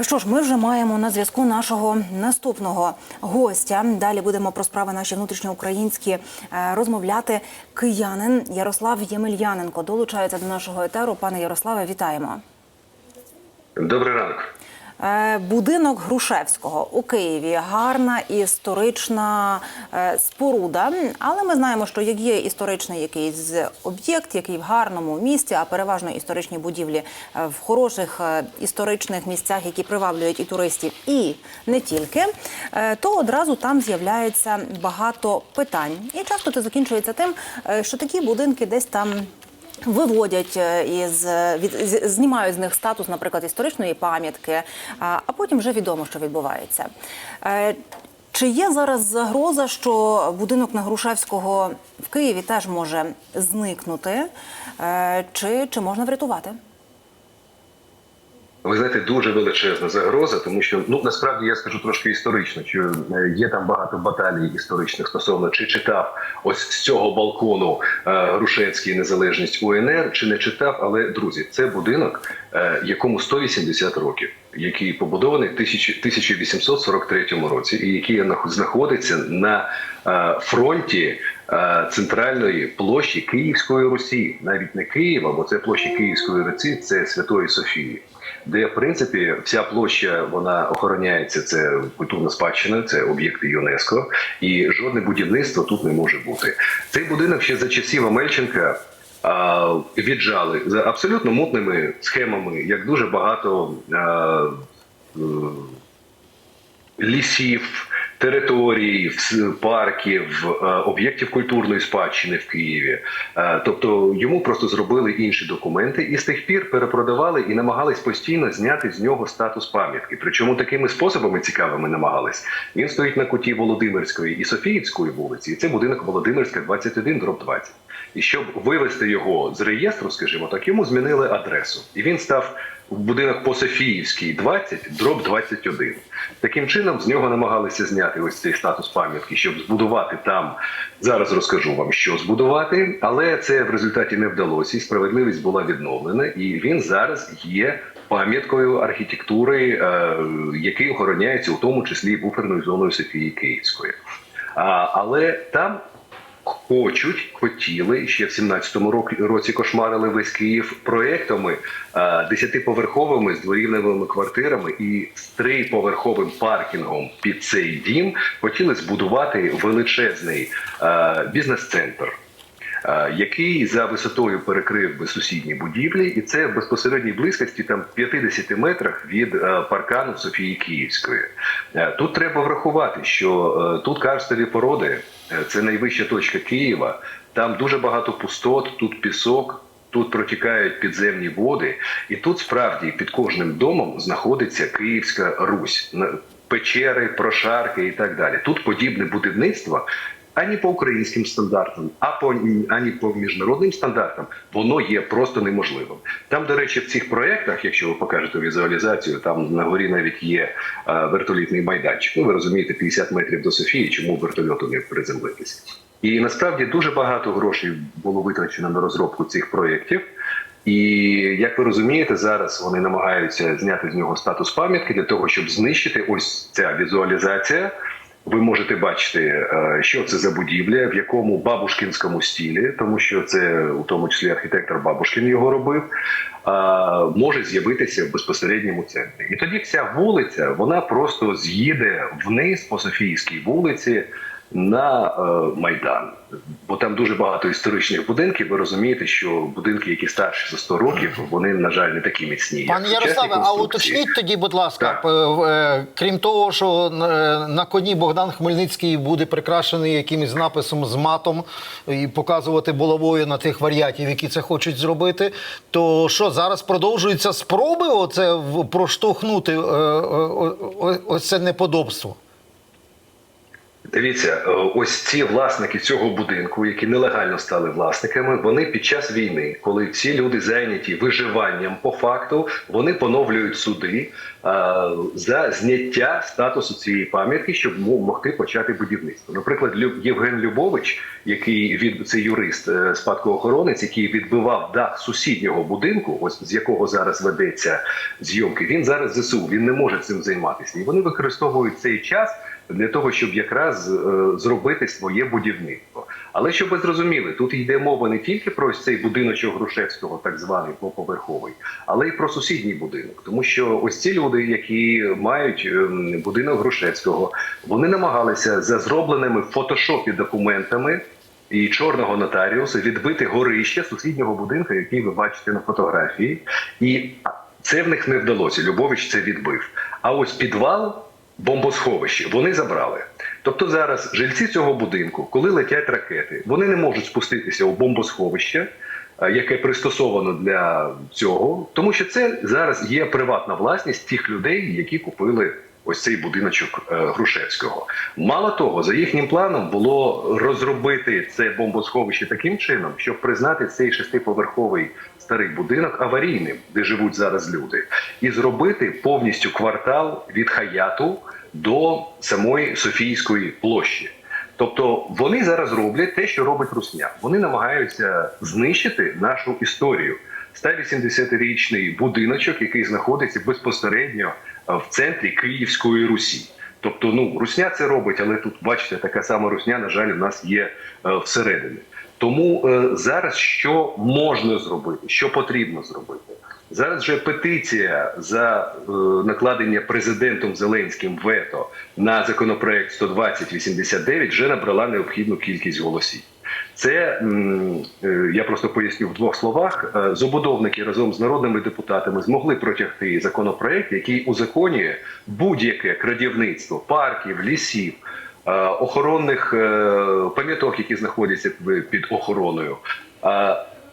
Що ж, ми вже маємо на зв'язку нашого наступного гостя. Далі будемо про справи наші внутрішньоукраїнські е, розмовляти. Киянин Ярослав Ємельяненко долучається до нашого етеру. Пане Ярославе, вітаємо. Добрий ранок. Е, Будинок Грушевського у Києві гарна історична е, споруда. Але ми знаємо, що як є історичний якийсь об'єкт, який в гарному місці, а переважно історичні будівлі е, в хороших історичних місцях, які приваблюють і туристів, і не тільки, то одразу там з'являється багато питань. І часто це закінчується тим, що такі будинки десь там. Виводять е, із від знімають з них статус, наприклад, історичної пам'ятки, а а потім вже відомо, що відбувається. Е, Чи є зараз загроза, що будинок на Грушевського в Києві теж може зникнути, Е, чи, чи можна врятувати? Ви знаєте, дуже величезна загроза, тому що ну насправді я скажу трошки історично, що е, є там багато баталій історичних стосовно чи читав ось з цього балкону е, Грушевський незалежність УНР, чи не читав. Але друзі, це будинок, е, якому 180 років, який побудований в 1000 1843 році, і який нах- знаходиться на фронті. Центральної площі Київської Русі, навіть не Києва, бо це площа Київської Русі, це Святої Софії де в принципі вся площа вона охороняється. Це культурна спадщина, це об'єкти ЮНЕСКО, і жодне будівництво тут не може бути. Цей будинок ще за часів Амельченка. Віджали за абсолютно мутними схемами, як дуже багато е, лісів, територій, парків, е, об'єктів культурної спадщини в Києві. Е, Тобто йому просто зробили інші документи і з тих пір перепродавали і намагались постійно зняти з нього статус пам'ятки. Причому такими способами цікавими намагались. Він стоїть на куті Володимирської і Софіївської вулиці, і це будинок Володимирська 21 дроб 20. І щоб вивести його з реєстру, скажімо так, йому змінили адресу, і він став в будинок по Софіївській 20, дроб 21. Таким чином з нього намагалися зняти ось цей статус пам'ятки, щоб збудувати там. Зараз розкажу вам, що збудувати, але це в результаті не вдалося. і Справедливість була відновлена, і він зараз є пам'яткою архітектури, е, який охороняється у тому числі буферною зоною Софії Київської. Але там хочуть, хотіли ще в 17-му році, кошмарили весь Київ проектами е, десятиповерховими з дворівневими квартирами і з триповерховим паркінгом під цей дім хотіли збудувати величезний е, бізнес-центр. Який за висотою перекрив би сусідні будівлі, і це в безпосередній близькості там 50 метрах від е, паркану Софії Київської. Е, Тут треба врахувати, що е, тут карстові породи це найвища точка Києва. Там дуже багато пустот, тут пісок. Тут протікають підземні води, і тут справді під кожним домом знаходиться Київська Русь, печери, прошарки і так далі. Тут подібне будівництво ані по українським стандартам, а по ані по міжнародним стандартам воно є просто неможливим. Там, до речі, в цих проєктах, якщо ви покажете візуалізацію, там на горі навіть є е, вертолітний майданчик. Ну ви розумієте, 50 метрів до Софії, чому вертольоту не приземлитися. І насправді дуже багато грошей було витрачено на розробку цих проєктів. І як ви розумієте, зараз вони намагаються зняти з нього статус пам'ятки для того, щоб знищити ось ця візуалізація. Ви можете бачити, е, що це за будівля, в якому бабушкінському стілі, тому що це у тому числі архітектор Бабушкін його робив, а, може з'явитися в безпосередньому центрі. І тоді вся вулиця вона просто з'їде вниз по Софійській вулиці на е, майдан. Бо там дуже багато історичних будинків. Ви розумієте, що будинки, які старші за 100 років, вони на жаль не такі міцні. Пане Ярославе, а уточніть тоді, будь ласка, Так. е, крім того, що е, на коні Богдан Хмельницький буде прикрашений якимось написом з матом і показувати булавою на тих варіатів, які це хочуть зробити. То що зараз продовжуються спроби оце проштовхнути е, е, ось це неподобство? Дивіться, е, ось ці власники цього будинку, які нелегально стали власниками, вони під час війни, коли ці люди зайняті виживанням по факту, вони поновлюють суди е, за зняття статусу цієї пам'ятки, щоб могти почати будівництво. Наприклад, Євген Любович, який від це юрист е, спадкоохоронець, який відбивав дах сусіднього будинку, ось з якого зараз ведеться зйомки. Він зараз ЗСУ, він не може цим займатися, і вони використовують цей час для того, щоб якраз е, зробити своє будівництво. Але щоб ви зрозуміли, тут йде мова не тільки про ось цей будиночок Грушевського, так званий двоповерховий, але й про сусідній будинок. Тому що ось ці люди, які мають ем, будинок Грушевського, вони намагалися за зробленими в фотошопі документами. І чорного нотаріуса відбити горище сусіднього будинку, який ви бачите на фотографії, і це в них не вдалося. Любович це відбив. А ось підвал бомбосховище вони забрали. Тобто зараз жильці цього будинку, коли летять ракети, вони не можуть спуститися у бомбосховище, е, яке пристосовано для цього, тому що це зараз є приватна власність тих людей, які купили. Ось цей будиночок е, Грушевського. Мало того, за їхнім планом було розробити це бомбосховище таким чином, щоб признати цей шестиповерховий старий будинок аварійним, де живуть зараз люди, і зробити повністю квартал від Хаяту до самої Софійської площі. Тобто вони зараз роблять те, що робить Русня. Вони намагаються знищити нашу історію. 180-річний будиночок, який знаходиться безпосередньо е, в центрі Київської Русі. Тобто, ну Русня це робить, але тут бачите, така сама Русня, на жаль, у нас є е, всередині. Тому е, зараз що можна зробити, що потрібно зробити? Зараз вже петиція за е, накладення президентом Зеленським вето на законопроект 12089 вже набрала необхідну кількість голосів. Це е, я просто поясню в двох словах. Е, Забудовники разом з народними депутатами змогли протягти законопроект, який узаконює будь-яке крадівництво парків, лісів, е, охоронних пам'яток, які знаходяться під охороною.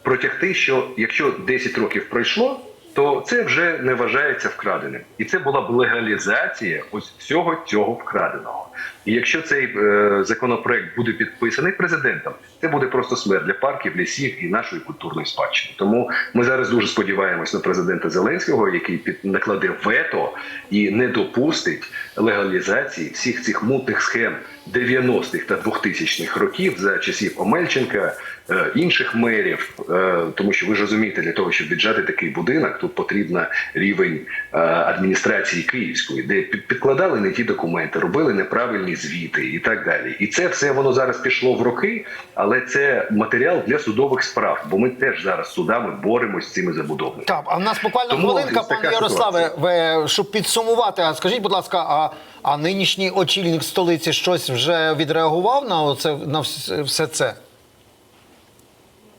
Протягти, що якщо 10 років пройшло, то це вже не вважається вкраденим, і це була б легалізація ось всього цього вкраденого. І якщо цей е, законопроект буде підписаний президентом, це буде просто смерть для парків, лісів і нашої культурної спадщини. Тому ми зараз дуже сподіваємось на президента Зеленського, який під накладе вето і не допустить легалізації всіх цих мутних схем 90-х та 2000-х років за часів Омельченка, е, інших мерів, е, тому що ви ж розумієте, для того, щоб віджати такий будинок, тут потрібен рівень е, адміністрації Київської, де під- підкладали не ті документи, робили неправильні звіти і так далі. І це все воно зараз пішло в роки, але це матеріал для судових справ, бо ми теж зараз судами боремось з цими забудовниками. Так, а в нас буквально Тому хвилинка, пане Ярославе, ви, щоб підсумувати, а скажіть, будь ласка, а, а нинішній очільник столиці щось вже відреагував на оце на все це?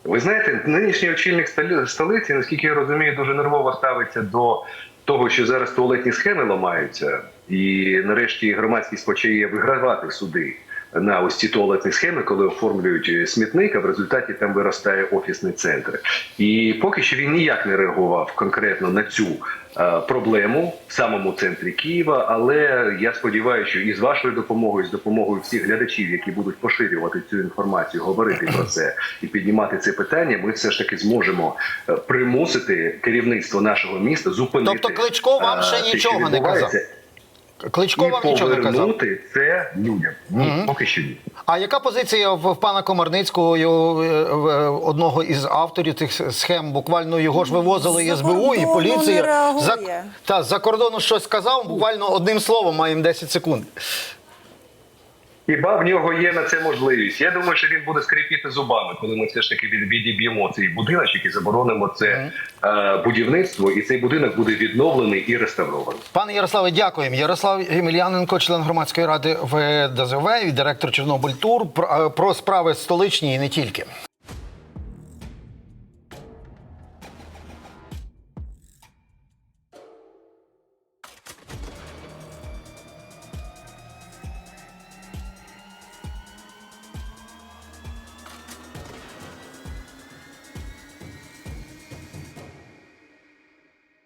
Ви знаєте, нинішній очільник столиці, наскільки я розумію, дуже нервово ставиться до того, що зараз туалетні схеми ламаються, і нарешті громадськість почає вигравати суди на ось ці туалетні схеми, коли оформлюють е, смітник, а в результаті там виростає офісний центр. І поки що він ніяк не реагував конкретно на цю е, проблему в самому центрі Києва. Але я сподіваюся, що і з вашою допомогою, і з допомогою всіх глядачів, які будуть поширювати цю інформацію, говорити про це і піднімати це питання, ми все ж таки зможемо е, примусити керівництво нашого міста зупинити. Тобто Кличко вам ще нічого не казав? Кличко І вам нічого не казав. повернути це людям. Ні, поки що ні. А яка позиція в, в пана Комарницького, його, е, е, одного із авторів цих схем? Буквально його ж вивозили і За СБУ, і поліція. не. За, та, за кордону щось сказав, буквально одним словом маємо 10 секунд. Хіба в нього є на це можливість? Я думаю, що він буде скрипіти зубами, коли ми все ж таки від- відіб'ємо цей будиночок і заборонимо це е, будівництво, і цей будинок буде відновлений і реставрований. Пане Ярославе, дякуємо. Ярослав Ємельяненко, член громадської ради в ДЗВ і директор Чорнобиль Тур про, про справи столичні і не тільки.